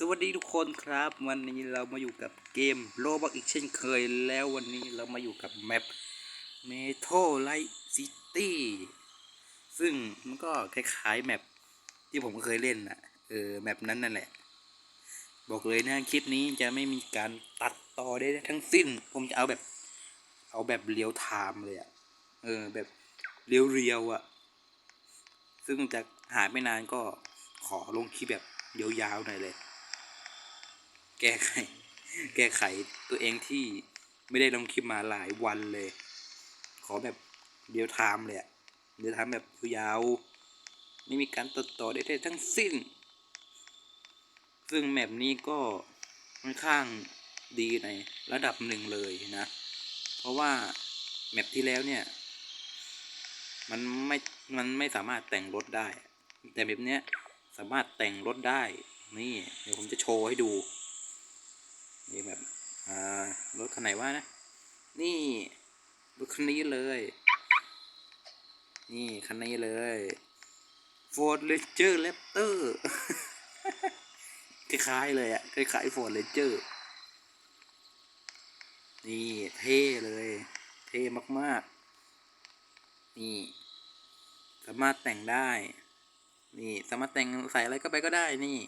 สวัสดีทุกคนครับ วันนี้เรามาอยู่กับเกมโลบักอีกเช่นเคยแล้ววันนี้เรามาอยู่กับแมปเมโทไลซิตี้ซึ่งมันก็คล้ายๆแมปที่ผมเคยเล่นน่ะเออแมปนั้นนั่นแหละ บอกเลยนะคลิปนี้จะไม่มีการตัดต่อได้ทั้งสิ้น ผมจะเอาแบบ เอาแบบเรียวไทม์เลยอะเออแบบเรียวๆอะซึ่งจะหายไม่นานก็ขอลงคลิปแบบยาวๆหน่อยเลย แก้ไข แก้ไขตัวเองที่ไม่ได้ลงคลิปมาหลายวันเลย ขอแบบเดียวไทม์เลยอะเดียวไทม์แบบยาวไม่มีการตัดต่อใดๆทั้งสิ้น ซึ่งแมปนี้ก็ค่อนข้างดีในระดับหนึ่งเลยนะ เพราะว่าแมปที่แล้วเนี่ย มันไม่ มันไม่สามารถแต่งรถได้ แต่แบบเนี้ยสามารถแต่งรถได้ นี่ เดี๋ยวผมจะโชว์ให้ดู นี่แบบอ่ารถคันไหนวะนะ นี่รถคันนี้เลย นี่คันนี้เลย Ford Ranger Raptor คล้ายๆเลยอะคล้ายๆ Ford Ranger นี่เท่เลย เท่มากๆ นี่ สามารถแต่งได้ นี่สามารถแต่งใส่อะไรก็ไปก็ได้นี่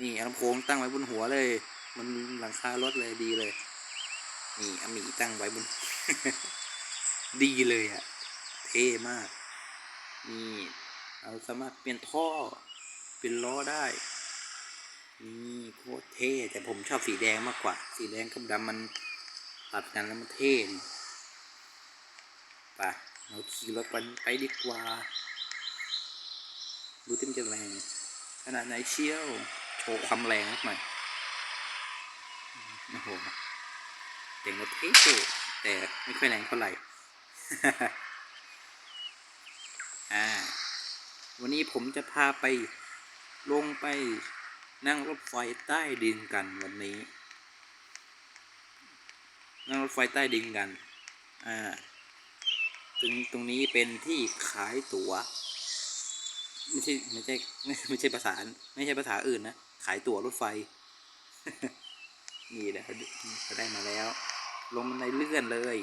นี่อลำโพงตั้งไว้บนหัวเลย มันหลังคารถเลยดีเลย นี่อามีตั้งไว้บน ดีเลยอะ่ะเท่มาก นี่เราสามารถเปลี่ยนท่อ เปลี่ยนล้อได้ นี่โคตรเท่ แต่ผมชอบสีแดงมากกว่า สีแดงกับดำมันตัดกันแล้วมันเท่นี่ไปเราขี่รถกันไปดีกว่า ดูเต็มนจะแรงขนาดไหนเชี่ยว โชว์ความแรงสักหน่อย โอ้โหเสียงรถเท่ๆแต่ไม่ค่อยแรงเท่าไหร่ อ่า วันนี้ผมจะพาไปลงไปนั่งรถไฟใต้ดินกันวันนี้ นั่งรถไฟใต้ดินกัน อ่า ตรงตรงนี้เป็นที่ขายตั๋ว ไม่ใช่ไม่ใช่ไม่ใช่ภาษา ไม่ใช่ภาษาอื่นนะ ขายตั๋วรถไฟ นี่แหละเขาได้มาแล้ว ลงบันไดเลื่อนเลย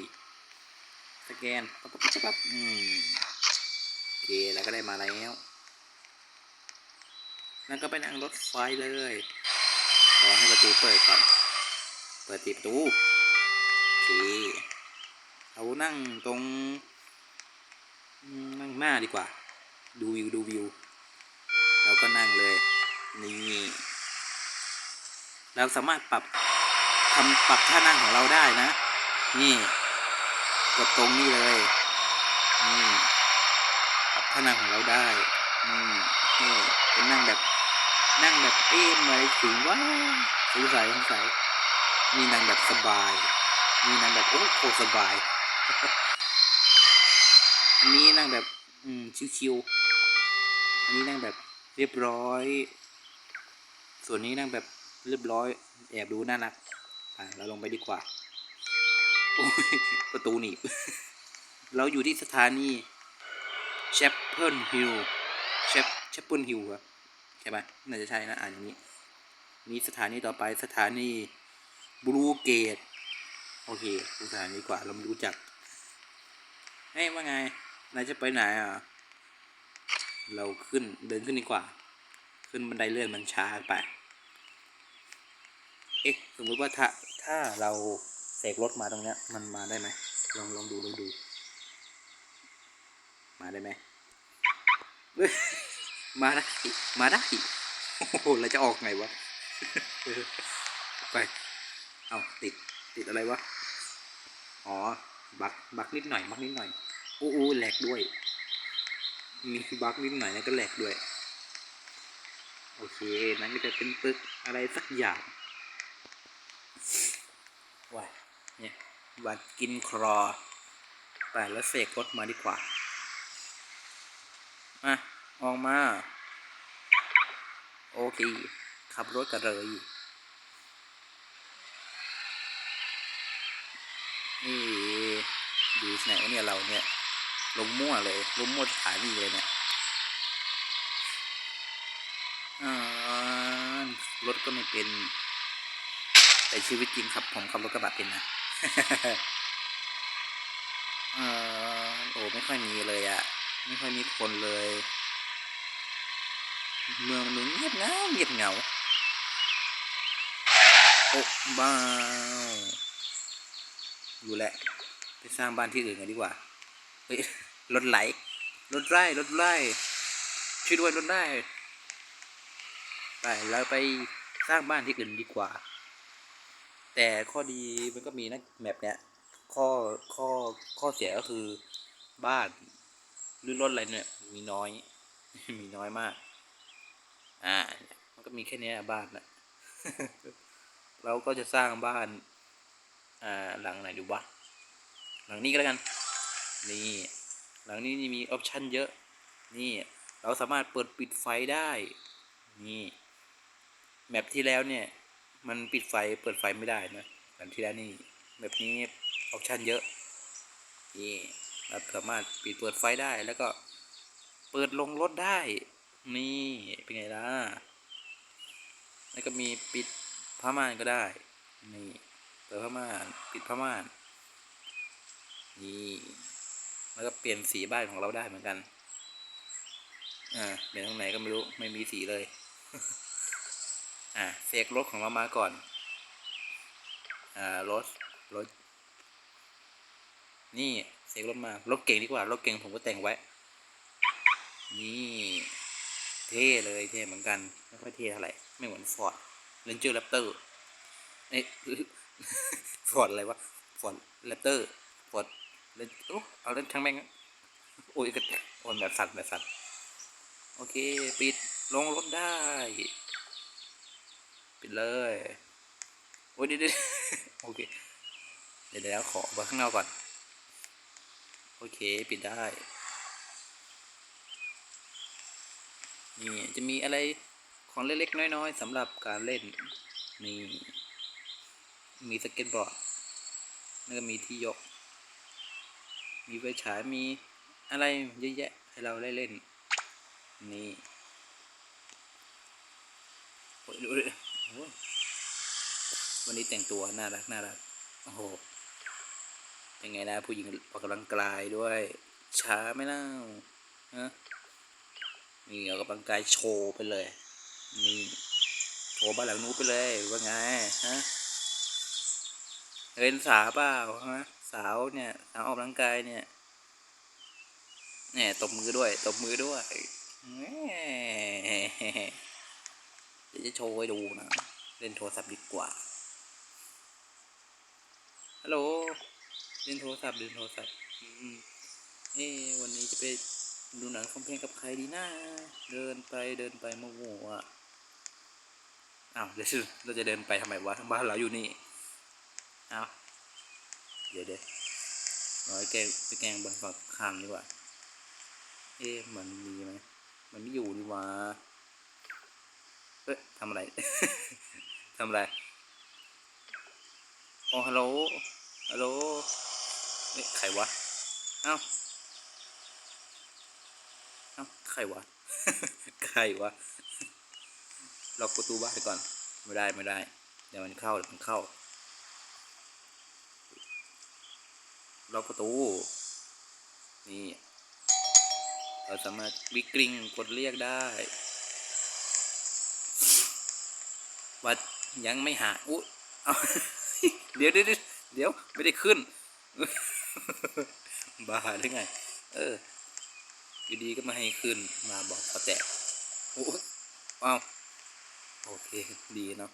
สแกนปั๊บปั๊บปั๊บปั๊บอืมโอเคแล้วก็ได้มาแล้ว แล้วก็ไปนั่งรถไฟเลยรอให้ประตูเปิดก่อน เปิดติดประตูโอเคเรานั่งตรง นั่งหน้าดีกว่า ดูวิวดูวิวเราก็นั่งเลย นี่เราสามารถปรับ ทำปรับท่านั่งของเราได้นะ นี่ กดตรงนี้เลยนี่ปรับท่านั่งของเราได้อืมนี่เป็นนั่งแบบ นั่งแบบเอ๊ะหมายถึงว่าสงสัยสงสัยนี่นั่งแบบสบายนี่นั่งแบบโอ้โหสบาย อันนี้นั่งแบบ อืมชิวๆอันนี้นั่งแบบเรียบร้อย ส่วนนี้นั่งแบบเรียบร้อย แอบดูน่ารัก เราลงไปดีกว่าประตูหนีบ เราอยู่ที่สถานีเชปเปิลฮิลเชปเชปเปิลฮิลครับใช่ไหมน่าจะใช่นะ อ่านอย่างนี้ นี่สถานีต่อไปสถานีบลูเกต โอเคสถานีกว่าเราไม่รู้จัก เฮ้ยว่าไง นายจะไปไหนอะ เราขึ้นเดินขึ้นดีกว่า ขึ้นบันไดเลื่อนมันช้าไป เอ๊ะสมมติว่าถ้าถ้าเราเสกรถมาตรงเนี้ย มันมาได้ไหมลองลองดูลองดู มาได้ไหมมาได้มาได้โอ้โหเราจะออกไงวะไปเอาติดติดอะไรวะอ๋อบักบักนิดหน่อยบักนิดหน่อยอู้อู้แหลกด้วย มีบักนิดหน่อยแล้วก็แหลกด้วย โอเค นั่นก็จะเป็นปึกอะไรสักอย่าง ว้าเนี่ยบัตรกินครอ ไปแล้วเสกรถมาดีกว่าอะออกมา โอเค ขับรถกันเลยนี่ดูที่ไหนเนี่ยเราเนี่ย ลงมั่วเลย ลงมั่วสถานีเลยเนี่ยรถก็ไม่เป็น แต่ชีวิตจริงครับผมขับรถกระบะเป็นนะเออโอ้ไม่ค่อยมีเลยอะ่ะไม่ค่อยมีคนเลย เมืองมันเงียบเหงาเงียบเหงาโอ้บ้าอยู่แหละ ไปสร้างบ้านที่อื่นกันดีกว่าเฮ้ยรถไหลรถไร่รถไร่ช่วยด้วยรถไร่ไปเราไปสร้างบ้านที่อื่นดีกว่า แต่ข้อดีมันก็มีนะแมปเนี้ยข้อข้อข้อเสียก็คือบ้านหรือรถอะไรเนี่ยมีน้อย มีน้อยมาก อ่า มันก็มีแค่เนี้ยบ้านนะเราก็จะสร้างบ้าน อ่าหลังไหนดูวะหลังนี้ก็แล้วกัน นี่หลังนี้นี่มีออปชันเยอะ นี่เราสามารถเปิดปิดไฟได้ นี่แมปที่แล้วเนี่ย มันปิดไฟเปิดไฟไม่ได้นะแบบที่แล้วนี่แบบนี้ออปชันเยอะนี่เราสามารถปิดเปิดไฟได้แล้วก็เปิดลงรถได้ นี่เป็นไงล่ะ แล้วก็มีปิดผ้าม่านก็ได้ นี่เปิดผ้าม่านปิดผ้าม่าน นี่แล้วก็เปลี่ยนสีบ้านของเราได้เหมือนกัน อ่าเปลี่ยนตรงไหนก็ไม่รู้ไม่มีสีเลย อ่าเสกรถของเรามาก่อน อ่ารถรถ นี่เสกรถมารถเก่งดีกว่ารถเก่งผมก็แต่งไว้ นี่เท่เลยเท่เหมือนกัน ไม่ค่อยเท่เท่าไหร่ ไม่เหมือนฟอร์ดเรนเจอร์แรปเตอร์เอ๊ะฟอร์ดอะไรวะฟอร์ดแรปเตอร์ฟอร์ดเรนโอ้เอาเล่นทั้งแม่งโอ้ยก็โอนแบบสั่นแบบสั่นโอเค ปิดลงรถได้ ปิดเลยโอ้ยเดี๋ยวโอเค เดี๋ยวเดี๋ยวขอไปข้างนอกก่อน โอเค ปิดได้ นี่ จะมีอะไรของเล็กๆ น้อยๆสำหรับการเล่น นี่ มีสเก็ตบอร์ดแล้วก็มีที่ยก มีไฟฉาย มีอะไรเยอะแยะให้เราได้เล่น นี่โอ้ยดูดิโอ้โห วันนี้แต่งตัวน่ารักน่ารักโอ้โหเป็นไงนะผู้หญิงออกกำลังกายด้วย ช้าไหมเล่าฮะนี่ออกกำลังกายโชว์ไปเลยนี่โชว์บ้านหลังนู้นไปเลยว่าไงฮะเห็นสาวเปล่าฮะสาวเนี่ยสาวออกกำลังกายเนี่ยเนี่ยตบมือด้วยตบมือด้วยแหม เดี๋ยวจะโชว์ให้ดูนะ เล่นโทรศัพท์ดีกว่า ฮัลโหล เล่นโทรศัพท์เล่นโทรศัพท์อืมเอ๊ะวันนี้จะไปดูหนังคอมเพลงกับใครดีนะ เดินไปเดินไปมั่วๆอะอ้าวเดี๋ยวเราจะเดินไปทำไมวะบ้านเราอยู่นี่อ้าวเดี๋ยวเดี๋ยวร้อยแกงไปแกงบนฝั่งข้ามดีกว่า เอ๊ะมันมีไหม มันไม่อยู่ดีวะ เอ๊ะทำอะไร ทำอะไรโอ้ฮัลโหล ฮัลโหลเอ๊ะใครวะ เอ้า เอ้า ใครวะ ใครวะ ล็อกประตูบ้านก่อน ไม่ได้ไม่ได้ เดี๋ยวมันเข้าเดี๋ยวมันเข้า ล็อกประตู นี่ เราสามารถวิกริงกดเรียกได้ วัดยังไม่หาอุ๊ยเดี๋ยวเดี๋ยวเดี๋ยวไม่ได้ขึ้นบ้าหรือไง เออยูดีก็มาให้ขึ้นมาบอกเขาแตกโอ้ว้าวโอเค ดีเนาะ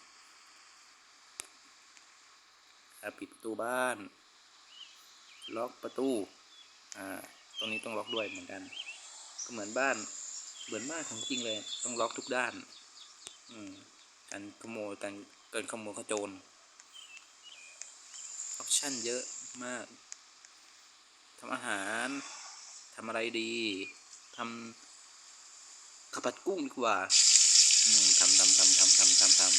อะปิดประตูบ้าน ล็อกประตู อ่า ตรงนี้ต้องล็อกด้วยเหมือนกัน ก็เหมือนบ้าน เหมือนบ้านของจริงเลย ต้องล็อกทุกด้าน อืม การขโมยการเกินขโมยขโจรออปชั่นเยอะมากทำอาหารทำอะไรดีทำข้าวผัดกุ้งดีกว่าอืมทำทำทำทำทำทำทำ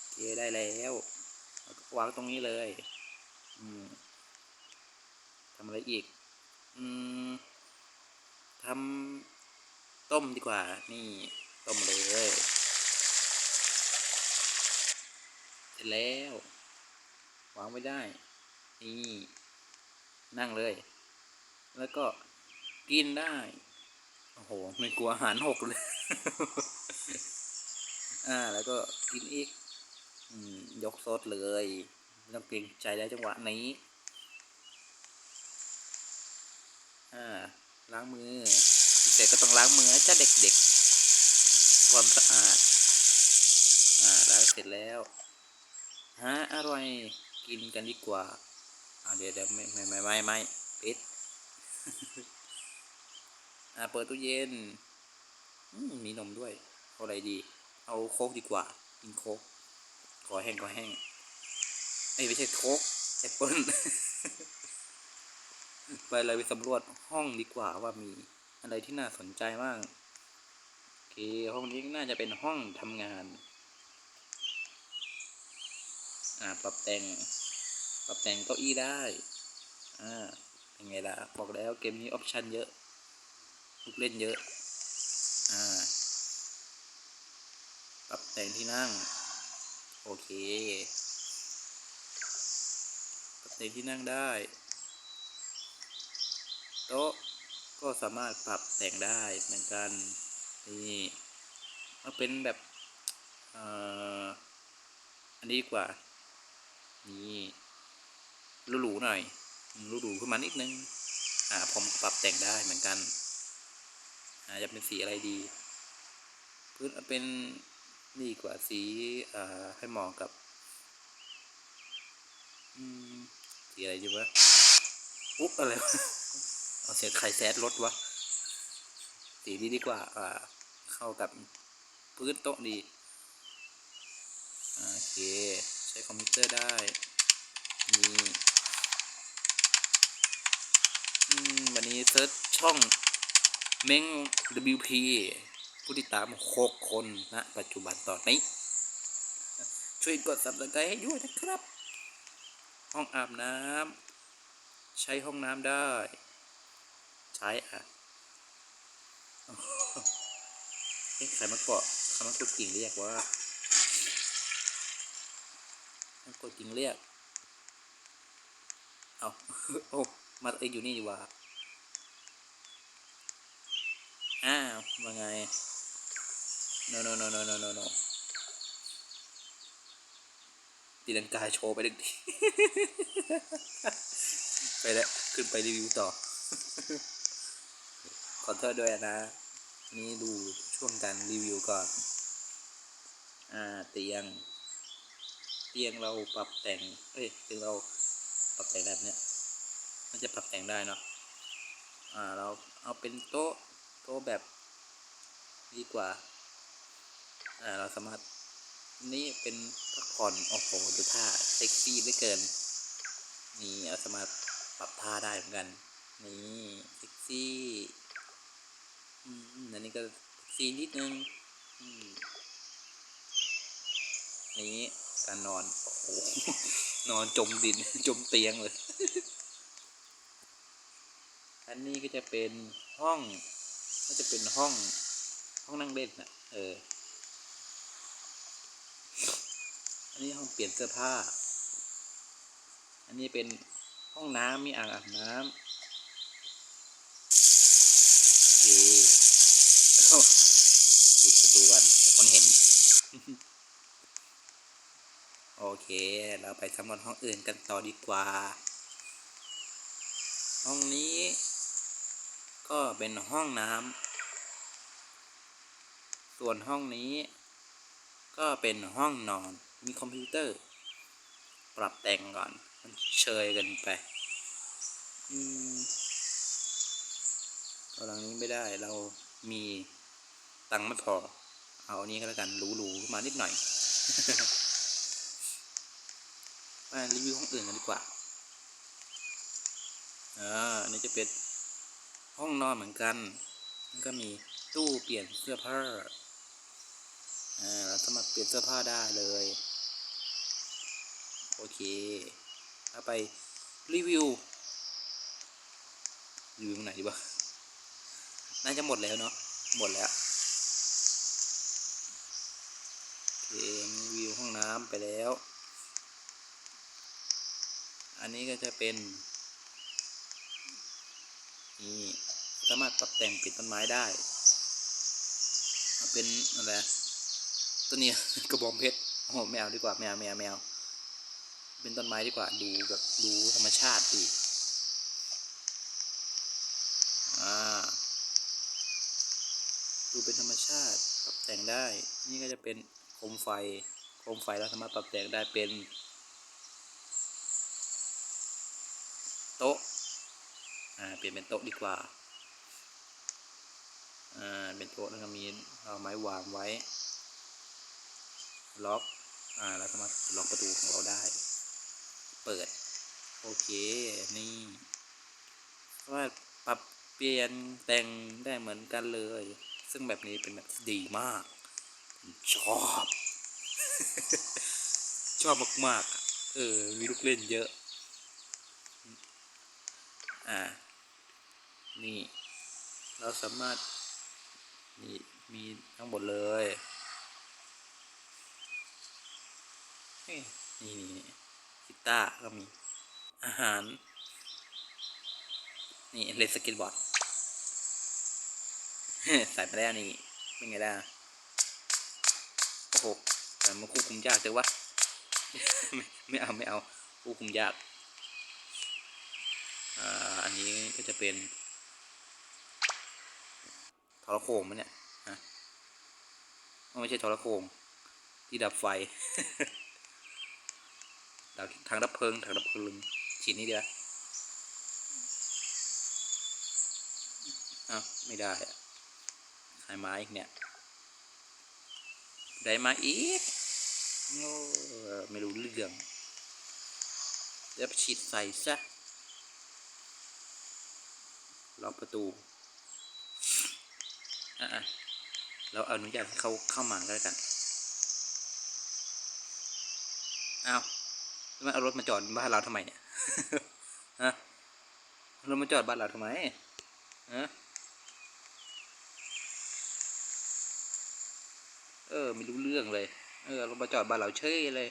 โอเคได้แล้ววก็วางตรงนี้เลยอืมทำอะไรอีกอืมทำต้มดีกว่า นี่ ต้มเลยเสร็จแล้ววางไม่ได้ นี่ นั่งเลย แล้วก็กินได้ โอ้โห ไม่กลัวอาหารหกเลย อ่า แล้วก็กินอีกอยกซดเลยไม่ต้องเกรงใจแล้วจังหวะนี้ อ่า ล้างมือแต่ก็ต้องล้างมือนะจ้าเด็กๆ ความสะอาด อ่าล้างเสร็จแล้วฮะอร่อยกินกันดีกว่าอ่าเดี๋ยวเดี๋ยวไม่ไม่ไม่ไม่ไม่ปิดอ่าเปิดตู้เย็นอืมมีนมด้วยเอาอะไรดี เอาโค้กดีกว่า กินโค้กขอแห้งขอแห้งเอ้ไม่ใช่โค้กแอปเปิ้ลไปเลยไปสำรวจห้องดีกว่าว่ามีอะไรที่น่าสนใจบ้าง เคห้องนี้น่าจะเป็นห้องทำงาน อ่าปรับแต่ง ปรับแต่งเก้าอี้ได้ อ่าเป็นไงล่ะ บอกแล้วเกมนี้ออปชันเยอะลูกเล่นเยอะ อ่า ปรับแต่งที่นั่ง โอเค ปรับแต่งที่นั่งได้โต๊ะก็สามารถปรับแต่งได้เหมือนกัน นี่มันเป็นแบบอันนี้ดีกว่า นี่หรูๆหน่อยหรูๆขึ้นมานิดนึง อ่า ผมก็ปรับแต่งได้เหมือนกัน อ่า จะเป็นสีอะไรดีพื้นเอาเป็นนี่ดีกว่าสีอ่าให้เหมาะกับ อืม สีอะไรดีวะ อุ๊บอะไรวะ เอาเสียงใครแซดรถวะ สีนี้ดีกว่า อ่า เข้ากับพื้นโต๊ะดีโอเค ใช้คอมพิวเตอร์ได้นี่อืมวันนี้เซิร์ชช่องเม้ง WP ผู้ติดตามหกคนณปัจจุบันตอนนี้ ช่วยกด subscribe ให้ด้วยนะครับ ห้องอาบน้ำใช้ห้องน้ำได้ ใช้อะ เอ๊ะใครมาเกาะใครมากดกิ่งเรียกว่ามันกดกิ่งเรียก เอาโอ้มาตัวเองอยู่นี่ดีกว่าอ้าวว่าไง no no no no no no no ตีลังกาโชว์ไปดึกทีไปแล้ว ขึ้นไปรีวิวต่อ ขอโทษด้วยนะ นี่ดู ช่วงการรีวิวก่อนอ่าเตียง เตียงเราปรับแต่ง เอ้ยเตียงเราปรับแต่งแบบเนี้ยมันจะปรับแต่งได้เนาะอ่าเราเอาเป็นโต๊ะโต๊ะแบบดีกว่าอ่าเราสามารถนี่เป็นพักผ่อนโอ้โหดูท่าเซ็กซี่เหลือเกิน นี่เราสามารถปรับท่าได้เหมือนกัน นี่เซ็กซี่ อืมอันนี้ก็ ซีนิดนึงอืมนี้การนอน โอ้โห นอนจมดิน จมเตียงเลย อันนี้ก็จะเป็นห้อง ก็จะเป็นห้อง ห้องนั่งเล่นน่ะเออ อันนี้ห้องเปลี่ยนเสื้อผ้า อันนี้เป็นห้องน้ำมีอ่างอาบน้ำโอเค เอ้าปิดประตูกันแต่คนเห็น โอ เค เราไปสำรวจห้องอื่นกันต่อดีกว่า ห้องนี้ ก็เป็นห้องน้ำ ส่วนห้องนี้ ก็เป็นห้องนอน มีคอมพิวเตอร์ ปรับแต่งก่อน มันเชยกันไปเอาหลังนี้ไม่ได้เรามีตังค์ไม่พอ เอาอันนี้ก็แล้วกันหรูๆขึ้นมานิดหน่อย รีวิวห้องอื่นกันดีกว่าอ่าอันนี้จะเป็นห้องนอนเหมือนกันมันก็มีตู้เปลี่ยนเสื้อผ้าอ่าเราสามารถเปลี่ยนเสื้อผ้าได้เลย โอเคเอาไปรีวิวรีวิวตรงไหนดีวะน่าจะหมดแล้วเนาะหมดแล้วเร่งวิวห้องน้ำไปแล้ว อันนี้ก็จะเป็นนี่สามารถปรับแต่งปิดต้นไม้ได้เอาเป็นอะไรตัวนี้กระบองเพชรโอ้โหไม่เอาดีกว่าไม่เอาไม่เอาไม่เอาเป็นต้นไม้ดีกว่าดูแบบดูธรรมชาติดีอ่าดูเป็นธรรมชาติปรับแต่งได้ นี่ก็จะเป็นโคมไฟโคมไฟเราสามารถปรับแต่งได้เป็น ต๊ะอ่าเปลี่ยนเป็นโต๊ะดีกว่าอ่าเป็นโต๊ะแล้วก็มีเอาไม้วางไว้ล็อกอ่าเราสามารถล็อกประตูของเราได้ เปิด โอเค นี่สามาปรับเปลี่ยนแต่งได้เหมือนกันเลย ซึ่งแบบนี้เป็นแบบที่ดีมาก ชอบ ชอบมากๆ เออ มีลูกเล่นเยอะ อ่า นี่ เราสามารถ นี่มีทั้งหมดเลย นี่นี่กีตาร์ก็มี อาหาร นี่เลสก็ตบอร์ดใส่ไปแล้วนี่ เป็นไงล่ะโอ้โหแต่มันควบคุมยากจังวะ ไม่ไม่เอาไม่เอาควบคุมยาก นี้ก็จะเป็นทรโขงมันเนี่ยฮะไม่ใช่ทรโขงที่ดับไฟดับทางดับเพลิงทางดับเพลิงฉีดนี่เดียวอ้าวไม่ได้ขายไม้อีกเนี่ย ได้มาอีกโอ้ไม่รู้เรื่องเดี๋ยวฉีดใส่ซะ ล็อกประตูอะเราอนุญาตให้เขาเข้ามาก็แล้วกันอ้าวแล้วมันเอารถมาจอดบ้านเราทำไมเนี่ยฮะรถมาจอดบ้านเราทำไมฮะเออไม่รู้เรื่องเลย เออรถมาจอดบ้านเราเฉยเลย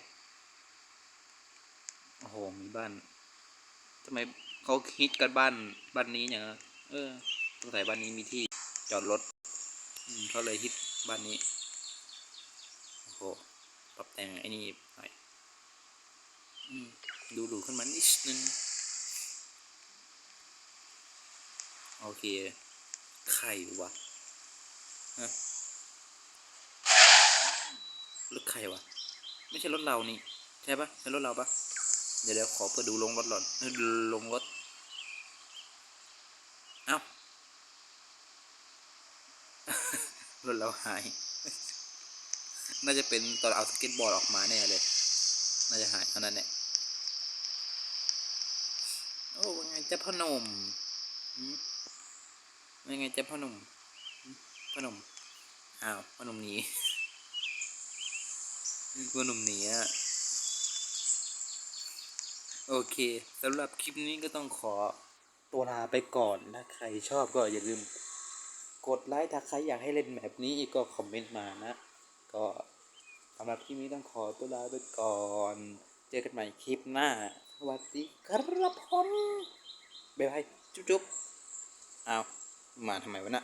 โอ้โหมีบ้านทำไมเขาฮิตกันบ้านบ้านนี้อย่างนั้น เออสงสัยบ้านนี้มีที่จอดรถเขาเลยฮิตบ้านนี้ โอ้โห ปรับแต่งไอ้นี่หน่อยดูดูขึ้นมานิดนึง โอเค ไข่วะฮะรถใครวะ ไม่ใช่รถเรานี่ ใช่ปะใช่รถเราปะเดี๋ยวเดี๋ยวขอเปิดดูลงรถหล่อนเออลงรถ เอ้า รถเราหาย น่าจะเป็นตอนเอาสเก็ตบอร์ดออกมาแน่เลย น่าจะหายเท่านั้นแหละโอ้ว่าไงเจ้าพ่อหนุ่มหืมว่าไงเจ้าพ่อหนุ่มหืมพ่อหนุ่มอ้าวพ่อหนุ่มหนีพ่อหนุ่มหนีอะโอเคสำหรับคลิปนี้ก็ต้องขอตัวลาไปก่อนถ้าใครชอบก็อย่าลืม กดไลค์ถ้าใครอยากให้เล่นแบบนี้อีกก็คอมเมนต์มานะ ก็สำหรับคลิปนี้ต้องขอตัวลาไปก่อน เจอกันใหม่คลิปหน้า สวัสดีครับผมบ๊ายบาย จุ๊บๆอ้าวมาทำไมวะน่ะ